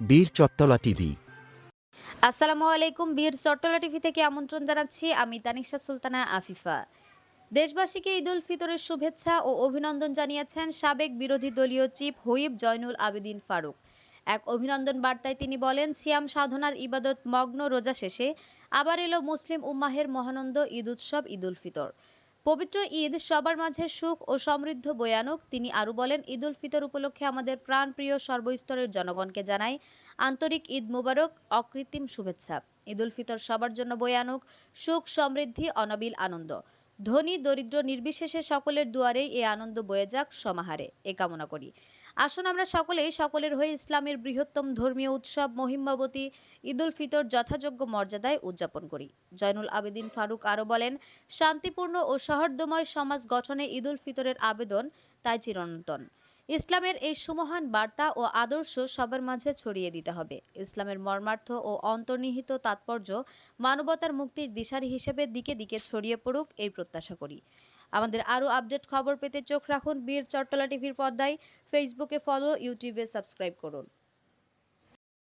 বীর চত্তলা টিভি। আসসালামু আলাইকুম বীর চট্টলা টিভি থেকে আমন্ত্রণ জানাচ্ছি, আমি তানিশা সুলতানা আফিফা। দেশবাসীকে ঈদ উল ফিতরের শুভেচ্ছা ও অভিনন্দন জানিয়েছেন সাবেক বিরোধী দলীয় চিফ হুইপ জয়নুল আবেদিন ফারুক। এক অভিনন্দন বার্তায় তিনি বলেন, সিয়াম সাধনার ইবাদত, মগ্ন রোজা শেষে আবার এলো মুসলিম উম্মাহের মহানন্দ ঈদ উৎসব ঈদ উল ফিতর। পবিত্র ঈদ, সবার মাঝে সুখ ও সমৃদ্ধ আনুক, তিনি আরও বলেন, ঈদ উল ফিতর উপলক্ষে আমাদের প্রাণপ্রিয় সর্বস্তরের জনগণকে জানাই আন্তরিক ঈদ মোবারক, অকৃত্রিম শুভেচ্ছা। ঈদ উল ফিতর সবার জন্য বয়ানুক সুখ, সমৃদ্ধি, অনাবিল আনন্দ। ধনী, দরিদ্র, নির্বিশেষে সকলের দুয়ারেই এই আনন্দ বয়ে যাক সমাহারে। এ কামনা করি। আসুন আমরা সকলেই সকলের হয়ে ইসলামের বৃহত্তম ধর্মীয় উৎসব মহিমাবতী ঈদুল ফিতর যথাযোগ্য মর্যাদায় উদযাপন করি। জয়নুল আবেদিন ফারুক আরও বলেন, শান্তিপূর্ণ ও সহার্দময় সমাজ গঠনে ঈদুল ফিতরের আবেদন তাই চিরন্তন। ইসলামের এই সুমহান বার্তা ও আদর্শ সবার মাঝে ছড়িয়ে দিতে হবে। ইসলামের মর্মার্থ ও অন্তর্নিহিত তাৎপর্য মানবতার মুক্তির দিশারি হিসেবে দিকে দিকে ছড়িয়ে পড়ুক এই প্রত্যাশা করি। আমাদের আরও আপডেট খবর পেতে চোখ রাখুন বীর চট্টলা টিভির পর্দায়। ফেসবুকে ফলো, ইউটিউবে সাবস্ক্রাইব করুন।